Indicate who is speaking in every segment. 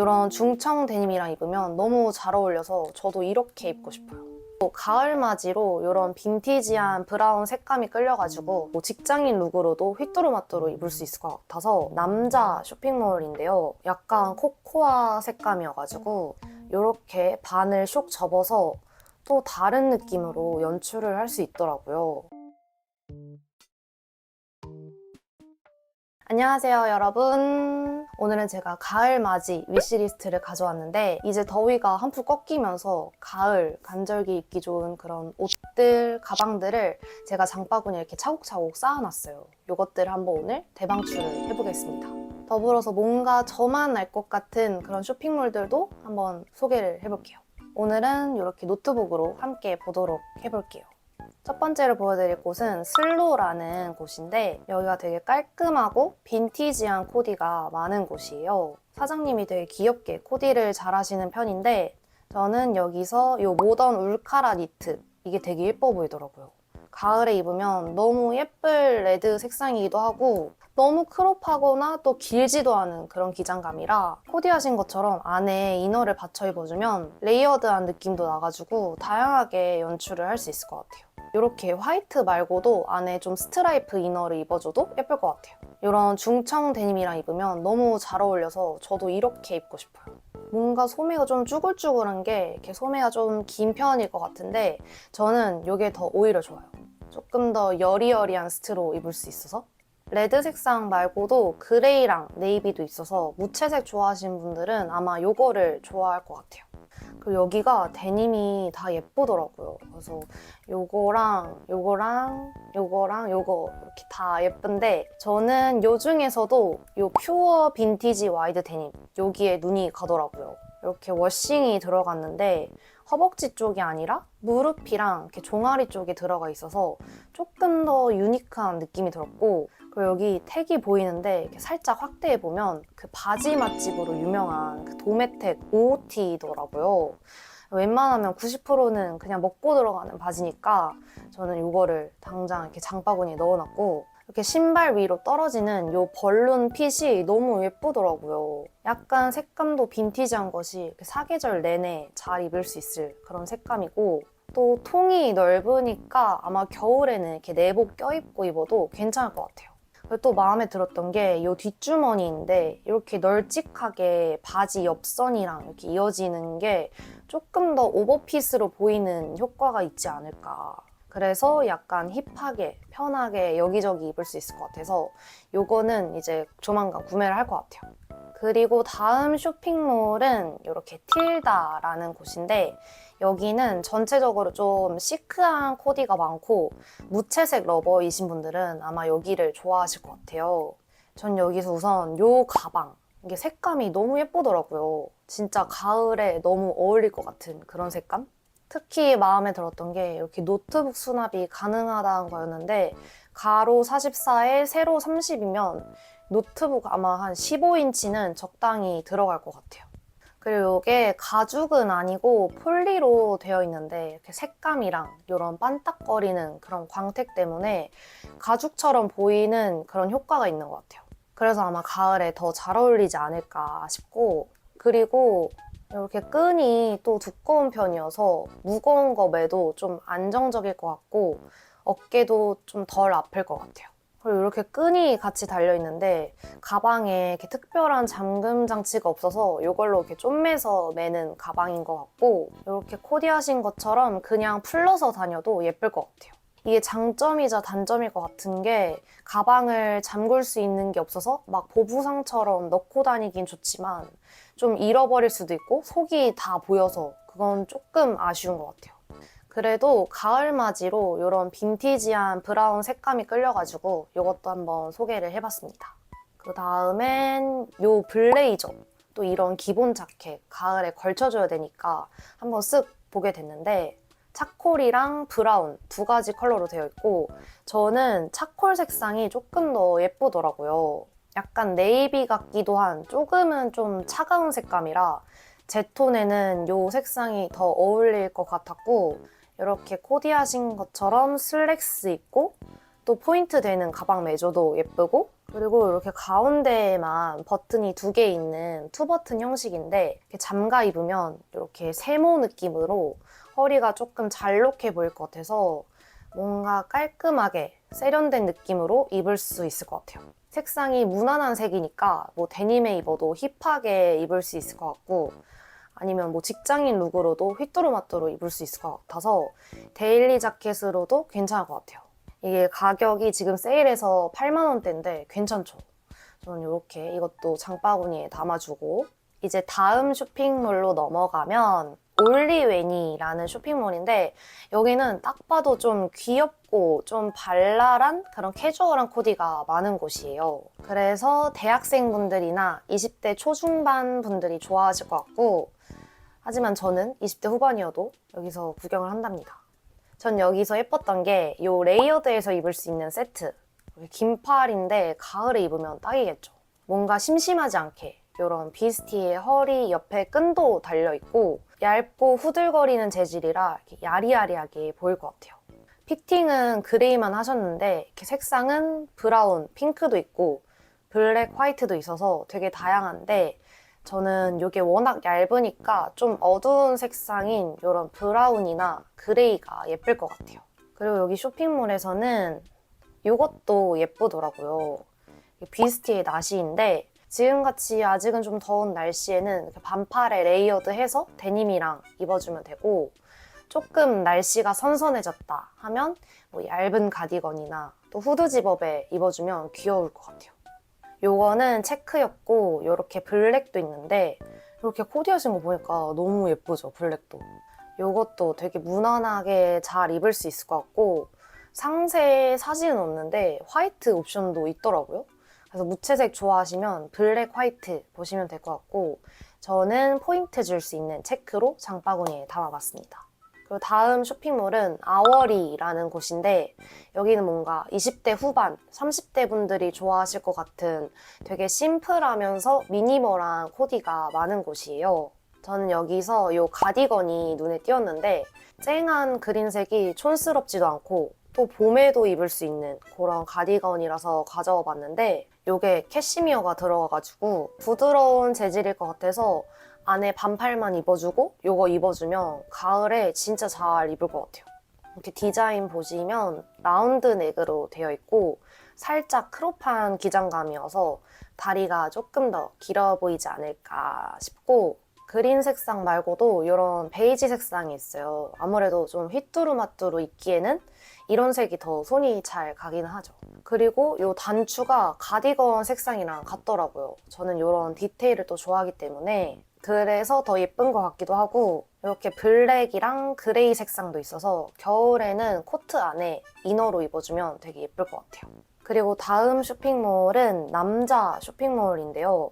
Speaker 1: 이런 중청 데님이랑 입으면 너무 잘 어울려서 저도 이렇게 입고 싶어요. 또 가을 맞이로 이런 빈티지한 브라운 색감이 끌려가지고 뭐 직장인 룩으로도 휘뚜루마뚜루 입을 수 있을 것 같아서 남자 쇼핑몰인데요. 약간 코코아 색감이어가지고 이렇게 반을 쇽 접어서 또 다른 느낌으로 연출을 할 수 있더라고요. 안녕하세요, 여러분. 오늘은 제가 가을 맞이 위시리스트를 가져왔는데 이제 더위가 한풀 꺾이면서 가을 간절기 입기 좋은 그런 옷들, 가방들을 제가 장바구니에 이렇게 차곡차곡 쌓아놨어요. 이것들을 한번 오늘 대방출을 해보겠습니다. 더불어서 뭔가 저만 알 것 같은 그런 쇼핑몰들도 한번 소개를 해볼게요. 오늘은 이렇게 노트북으로 함께 보도록 해볼게요. 첫 번째로 보여드릴 곳은 슬로라는 곳인데 여기가 되게 깔끔하고 빈티지한 코디가 많은 곳이에요. 사장님이 되게 귀엽게 코디를 잘 하시는 편인데 저는 여기서 이 모던 울카라 니트 이게 되게 예뻐 보이더라고요. 가을에 입으면 너무 예쁠 레드 색상이기도 하고 너무 크롭하거나 또 길지도 않은 그런 기장감이라 코디하신 것처럼 안에 이너를 받쳐 입어주면 레이어드한 느낌도 나가지고 다양하게 연출을 할 수 있을 것 같아요. 이렇게 화이트 말고도 안에 좀 스트라이프 이너를 입어줘도 예쁠 것 같아요. 이런 중청 데님이랑 입으면 너무 잘 어울려서 저도 이렇게 입고 싶어요. 뭔가 소매가 좀 쭈글쭈글한 게 이렇게 소매가 좀 긴 편일 것 같은데 저는 이게 더 오히려 좋아요. 조금 더 여리여리한 스트로 입을 수 있어서 레드 색상 말고도 그레이랑 네이비도 있어서 무채색 좋아하시는 분들은 아마 이거를 좋아할 것 같아요. 그리고 여기가 데님이 다 예쁘더라고요. 그래서 요거랑 요거랑 요거랑 요거 이렇게 다 예쁜데 저는 요 중에서도 요 퓨어 빈티지 와이드 데님 여기에 눈이 가더라고요. 이렇게 워싱이 들어갔는데 허벅지 쪽이 아니라 무릎이랑 이렇게 종아리 쪽에 들어가 있어서 조금 더 유니크한 느낌이 들었고 그리고 여기 택이 보이는데 이렇게 살짝 확대해 보면 그 바지 맛집으로 유명한 그 도메텍 OOT더라고요. 웬만하면 90%는 그냥 먹고 들어가는 바지니까 저는 이거를 당장 이렇게 장바구니에 넣어놨고 이렇게 신발 위로 떨어지는 이 벌룬 핏이 너무 예쁘더라고요. 약간 색감도 빈티지한 것이 사계절 내내 잘 입을 수 있을 그런 색감이고 또 통이 넓으니까 아마 겨울에는 이렇게 내복 껴입고 입어도 괜찮을 것 같아요. 또 마음에 들었던 게 이 뒷주머니인데 이렇게 널찍하게 바지 옆선이랑 이렇게 이어지는 게 조금 더 오버핏으로 보이는 효과가 있지 않을까. 그래서 약간 힙하게 편하게 여기저기 입을 수 있을 것 같아서 이거는 이제 조만간 구매를 할 것 같아요. 그리고 다음 쇼핑몰은 이렇게 틸다라는 곳인데 여기는 전체적으로 좀 시크한 코디가 많고 무채색 러버이신 분들은 아마 여기를 좋아하실 것 같아요. 전 여기서 우선 요 가방 이게 색감이 너무 예쁘더라고요. 진짜 가을에 너무 어울릴 것 같은 그런 색감? 특히 마음에 들었던 게 이렇게 노트북 수납이 가능하다는 거였는데 가로 44에 세로 30이면 노트북 아마 한 15인치는 적당히 들어갈 것 같아요. 그리고 이게 가죽은 아니고 폴리로 되어 있는데 이렇게 색감이랑 이런 반딱거리는 그런 광택 때문에 가죽처럼 보이는 그런 효과가 있는 것 같아요. 그래서 아마 가을에 더 잘 어울리지 않을까 싶고 그리고 이렇게 끈이 또 두꺼운 편이어서 무거운 거 매도 좀 안정적일 것 같고 어깨도 좀 덜 아플 것 같아요. 그리고 이렇게 끈이 같이 달려 있는데 가방에 이렇게 특별한 잠금 장치가 없어서 이걸로 이렇게 좀매서 매는 가방인 것 같고 이렇게 코디하신 것처럼 그냥 풀러서 다녀도 예쁠 것 같아요. 이게 장점이자 단점일 것 같은 게 가방을 잠글 수 있는 게 없어서 막 보부상처럼 넣고 다니긴 좋지만 좀 잃어버릴 수도 있고 속이 다 보여서 그건 조금 아쉬운 것 같아요. 그래도 가을 맞이로 이런 빈티지한 브라운 색감이 끌려가지고 이것도 한번 소개를 해봤습니다. 그 다음엔 요 블레이저 또 이런 기본 자켓 가을에 걸쳐줘야 되니까 한번 쓱 보게 됐는데 차콜이랑 브라운 두 가지 컬러로 되어 있고 저는 차콜 색상이 조금 더 예쁘더라고요. 약간 네이비 같기도 한 조금은 좀 차가운 색감이라 제 톤에는 이 색상이 더 어울릴 것 같았고 이렇게 코디하신 것처럼 슬랙스 입고 또 포인트 되는 가방 매줘도 예쁘고 그리고 이렇게 가운데에만 버튼이 두 개 있는 투 버튼 형식인데 이렇게 잠가 입으면 이렇게 세모 느낌으로 허리가 조금 잘록해 보일 것 같아서 뭔가 깔끔하게 세련된 느낌으로 입을 수 있을 것 같아요. 색상이 무난한 색이니까 뭐 데님에 입어도 힙하게 입을 수 있을 것 같고 아니면 뭐 직장인 룩으로도 휘뚜루마뚜루 입을 수 있을 것 같아서 데일리 자켓으로도 괜찮을 것 같아요. 이게 가격이 지금 세일해서 8만 원대인데 괜찮죠? 저는 이렇게 이것도 장바구니에 담아주고 이제 다음 쇼핑몰로 넘어가면 올리웨니라는 쇼핑몰인데 여기는 딱 봐도 좀 귀엽고 좀 발랄한 그런 캐주얼한 코디가 많은 곳이에요. 그래서 대학생분들이나 20대 초중반 분들이 좋아하실 것 같고 하지만 저는 20대 후반이어도 여기서 구경을 한답니다. 전 여기서 예뻤던 게 이 레이어드에서 입을 수 있는 세트. 긴팔인데 가을에 입으면 딱이겠죠. 뭔가 심심하지 않게 이런 비스티의 허리 옆에 끈도 달려 있고 얇고 후들거리는 재질이라 야리야리하게 보일 것 같아요. 피팅은 그레이만 하셨는데 이렇게 색상은 브라운, 핑크도 있고 블랙, 화이트도 있어서 되게 다양한데 저는 이게 워낙 얇으니까 좀 어두운 색상인 이런 브라운이나 그레이가 예쁠 것 같아요. 그리고 여기 쇼핑몰에서는 이것도 예쁘더라고요. 비스티의 나시인데 지금같이 아직은 좀 더운 날씨에는 반팔에 레이어드 해서 데님이랑 입어주면 되고 조금 날씨가 선선해졌다 하면 뭐 얇은 가디건이나 또 후드 집업에 입어주면 귀여울 것 같아요. 요거는 체크였고 이렇게 블랙도 있는데 이렇게 코디하신 거 보니까 너무 예쁘죠 블랙도. 요것도 되게 무난하게 잘 입을 수 있을 것 같고 상세 사진은 없는데 화이트 옵션도 있더라고요. 그래서 무채색 좋아하시면 블랙 화이트 보시면 될 것 같고 저는 포인트 줄 수 있는 체크로 장바구니에 담아봤습니다 그리고 다음 쇼핑몰은 아워리라는 곳인데 여기는 뭔가 20대 후반, 30대 분들이 좋아하실 것 같은 되게 심플하면서 미니멀한 코디가 많은 곳이에요. 저는 여기서 이 가디건이 눈에 띄었는데 쨍한 그린색이 촌스럽지도 않고 또 봄에도 입을 수 있는 그런 가디건이라서 가져와 봤는데 이게 캐시미어가 들어가가지고 부드러운 재질일 것 같아서 안에 반팔만 입어주고 이거 입어주면 가을에 진짜 잘 입을 것 같아요. 이렇게 디자인 보시면 라운드 넥으로 되어 있고 살짝 크롭한 기장감이어서 다리가 조금 더 길어 보이지 않을까 싶고 그린 색상 말고도 이런 베이지 색상이 있어요. 아무래도 좀 휘뚜루마뚜루 입기에는 이런 색이 더 손이 잘 가긴 하죠. 그리고 이 단추가 가디건 색상이랑 같더라고요. 저는 이런 디테일을 또 좋아하기 때문에 그래서 더 예쁜 것 같기도 하고 이렇게 블랙이랑 그레이 색상도 있어서 겨울에는 코트 안에 이너로 입어주면 되게 예쁠 것 같아요. 그리고 다음 쇼핑몰은 남자 쇼핑몰인데요.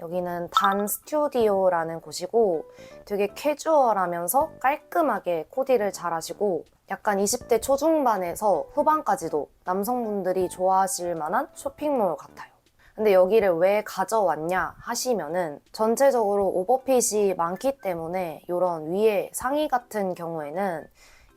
Speaker 1: 여기는 단 스튜디오라는 곳이고 되게 캐주얼하면서 깔끔하게 코디를 잘 하시고 약간 20대 초중반에서 후반까지도 남성분들이 좋아하실 만한 쇼핑몰 같아요. 근데 여기를 왜 가져왔냐 하시면은 전체적으로 오버핏이 많기 때문에 이런 위에 상의 같은 경우에는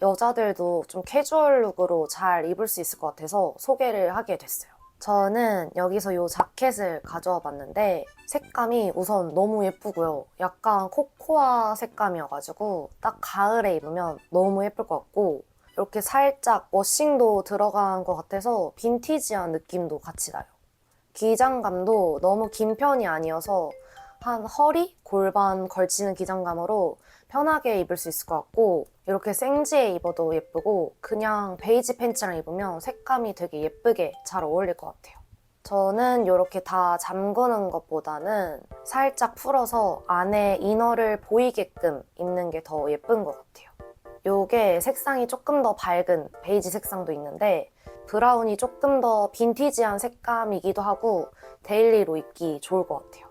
Speaker 1: 여자들도 좀 캐주얼 룩으로 잘 입을 수 있을 것 같아서 소개를 하게 됐어요. 저는 여기서 이 자켓을 가져와 봤는데 색감이 우선 너무 예쁘고요. 약간 코코아 색감이어가지고 딱 가을에 입으면 너무 예쁠 것 같고 이렇게 살짝 워싱도 들어간 것 같아서 빈티지한 느낌도 같이 나요. 기장감도 너무 긴 편이 아니어서 한 허리, 골반 걸치는 기장감으로 편하게 입을 수 있을 것 같고 이렇게 생지에 입어도 예쁘고 그냥 베이지 팬츠랑 입으면 색감이 되게 예쁘게 잘 어울릴 것 같아요. 저는 이렇게 다 잠그는 것보다는 살짝 풀어서 안에 이너를 보이게끔 입는 게 더 예쁜 것 같아요. 이게 색상이 조금 더 밝은 베이지 색상도 있는데 브라운이 조금 더 빈티지한 색감이기도 하고 데일리로 입기 좋을 것 같아요.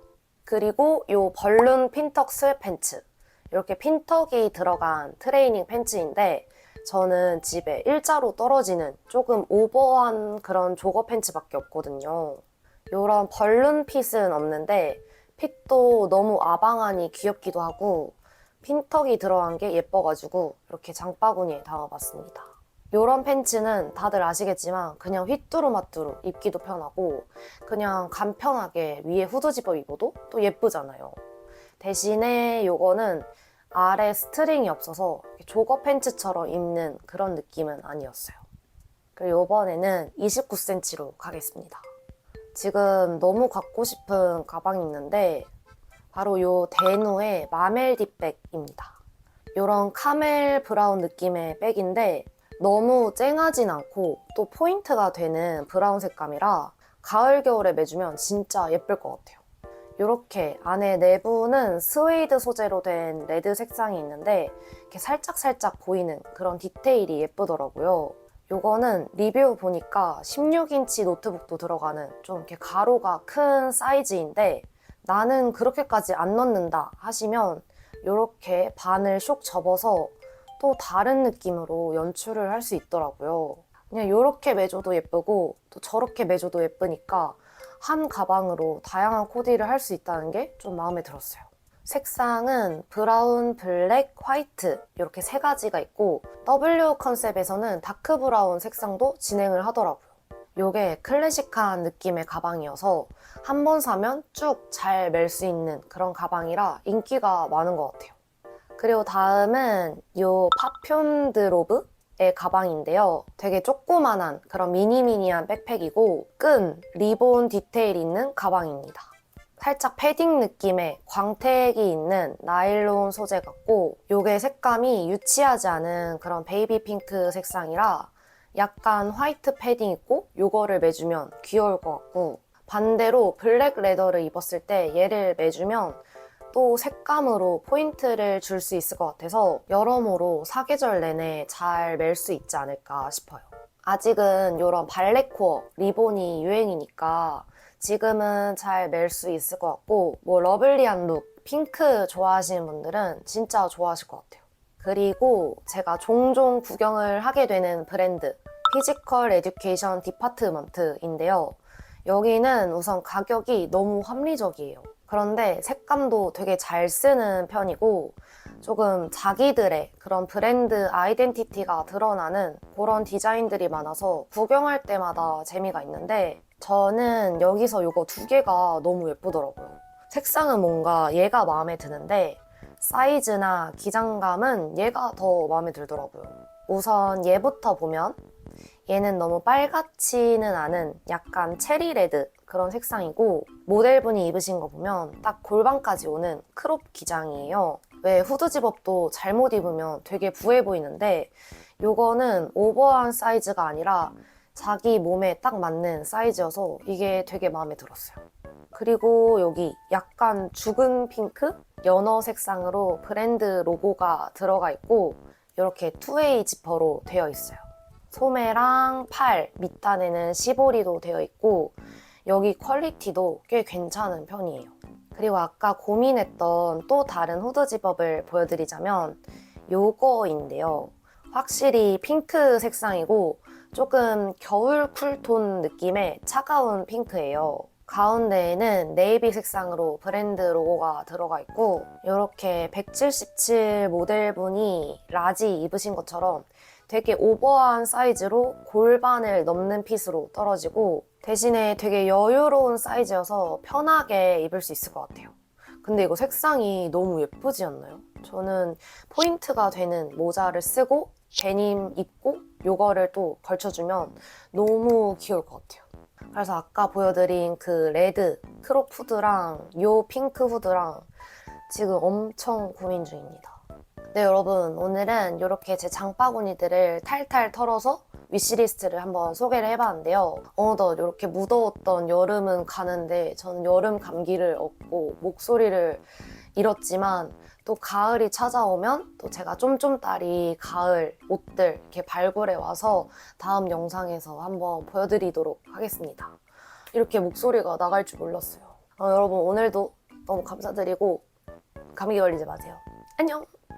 Speaker 1: 그리고 이 벌룬 핀턱 스웨팬츠 이렇게 핀턱이 들어간 트레이닝 팬츠인데 저는 집에 일자로 떨어지는 조금 오버한 그런 조거 팬츠밖에 없거든요. 이런 벌룬 핏은 없는데 핏도 너무 아방하니 귀엽기도 하고 핀턱이 들어간 게 예뻐가지고 이렇게 장바구니에 담아봤습니다. 이런 팬츠는 다들 아시겠지만 그냥 휘뚜루마뚜루 입기도 편하고 그냥 간편하게 위에 후드 집어 입어도 또 예쁘잖아요. 대신에 요거는 아래 스트링이 없어서 조거 팬츠처럼 입는 그런 느낌은 아니었어요. 그리고 이번에는 29cm로 가겠습니다. 지금 너무 갖고 싶은 가방이 있는데 바로 요 데누의 마멜 디백입니다. 요런 카멜 브라운 느낌의 백인데 너무 쨍하진 않고 또 포인트가 되는 브라운 색감이라 가을 겨울에 매주면 진짜 예쁠 것 같아요. 이렇게 안에 내부는 스웨이드 소재로 된 레드 색상이 있는데 이렇게 살짝살짝 보이는 그런 디테일이 예쁘더라고요. 요거는 리뷰 보니까 16인치 노트북도 들어가는 좀 이렇게 가로가 큰 사이즈인데 나는 그렇게까지 안 넣는다 하시면 이렇게 반을 쇽 접어서 또 다른 느낌으로 연출을 할 수 있더라고요. 그냥 이렇게 매줘도 예쁘고 또 저렇게 매줘도 예쁘니까 한 가방으로 다양한 코디를 할 수 있다는 게 좀 마음에 들었어요. 색상은 브라운, 블랙, 화이트 이렇게 세 가지가 있고 W 컨셉에서는 다크 브라운 색상도 진행을 하더라고요. 요게 클래식한 느낌의 가방이어서 한 번 사면 쭉 잘 멜 수 있는 그런 가방이라 인기가 많은 것 같아요. 그리고 다음은 요 파편드로브 의 가방인데요. 되게 조그만한 그런 미니미니한 백팩이고 끈, 리본 디테일 있는 가방입니다. 살짝 패딩 느낌의 광택이 있는 나일론 소재 같고 요게 색감이 유치하지 않은 그런 베이비 핑크 색상이라 약간 화이트 패딩 있고 요거를 매주면 귀여울 것 같고 반대로 블랙 레더를 입었을 때 얘를 매주면 또 색감으로 포인트를 줄 수 있을 것 같아서 여러모로 사계절 내내 잘 멜 수 있지 않을까 싶어요. 아직은 이런 발레코어 리본이 유행이니까 지금은 잘 멜 수 있을 것 같고 뭐 러블리한 룩, 핑크 좋아하시는 분들은 진짜 좋아하실 것 같아요. 그리고 제가 종종 구경을 하게 되는 브랜드 피지컬 에듀케이션 디파트먼트인데요. 여기는 우선 가격이 너무 합리적이에요. 그런데 색감도 되게 잘 쓰는 편이고 조금 자기들의 그런 브랜드 아이덴티티가 드러나는 그런 디자인들이 많아서 구경할 때마다 재미가 있는데 저는 여기서 이거 두 개가 너무 예쁘더라고요. 색상은 뭔가 얘가 마음에 드는데 사이즈나 기장감은 얘가 더 마음에 들더라고요. 우선 얘부터 보면 얘는 너무 빨갛지는 않은 약간 체리레드 그런 색상이고 모델분이 입으신 거 보면 딱 골반까지 오는 크롭 기장이에요. 왜 후드 집업도 잘못 입으면 되게 부해 보이는데 요거는 오버한 사이즈가 아니라 자기 몸에 딱 맞는 사이즈여서 이게 되게 마음에 들었어요. 그리고 여기 약간 죽은 핑크 연어 색상으로 브랜드 로고가 들어가 있고 이렇게 투웨이 지퍼로 되어 있어요. 소매랑 팔 밑단에는 시보리도 되어 있고 여기 퀄리티도 꽤 괜찮은 편이에요. 그리고 아까 고민했던 또 다른 후드 집업을 보여드리자면 요거인데요. 확실히 핑크 색상이고 조금 겨울 쿨톤 느낌의 차가운 핑크예요. 가운데에는 네이비 색상으로 브랜드 로고가 들어가 있고 이렇게 177 모델분이 라지 입으신 것처럼 되게 오버한 사이즈로 골반을 넘는 핏으로 떨어지고 대신에 되게 여유로운 사이즈여서 편하게 입을 수 있을 것 같아요. 근데 이거 색상이 너무 예쁘지 않나요? 저는 포인트가 되는 모자를 쓰고 데님 입고 요거를 또 걸쳐주면 너무 귀여울 것 같아요. 그래서 아까 보여드린 그 레드 크롭 후드랑 요 핑크 후드랑 지금 엄청 고민 중입니다. 네 여러분 오늘은 이렇게 제 장바구니들을 탈탈 털어서 위시리스트를 한번 소개를 해봤는데요. 어느덧 이렇게 무더웠던 여름은 가는데 저는 여름 감기를 얻고 목소리를 잃었지만 또 가을이 찾아오면 또 제가 쫌쫌따리 가을 옷들 이렇게 발굴해 와서 다음 영상에서 한번 보여드리도록 하겠습니다. 이렇게 목소리가 나갈 줄 몰랐어요. 어, 여러분 오늘도 너무 감사드리고 감기 걸리지 마세요. 안녕!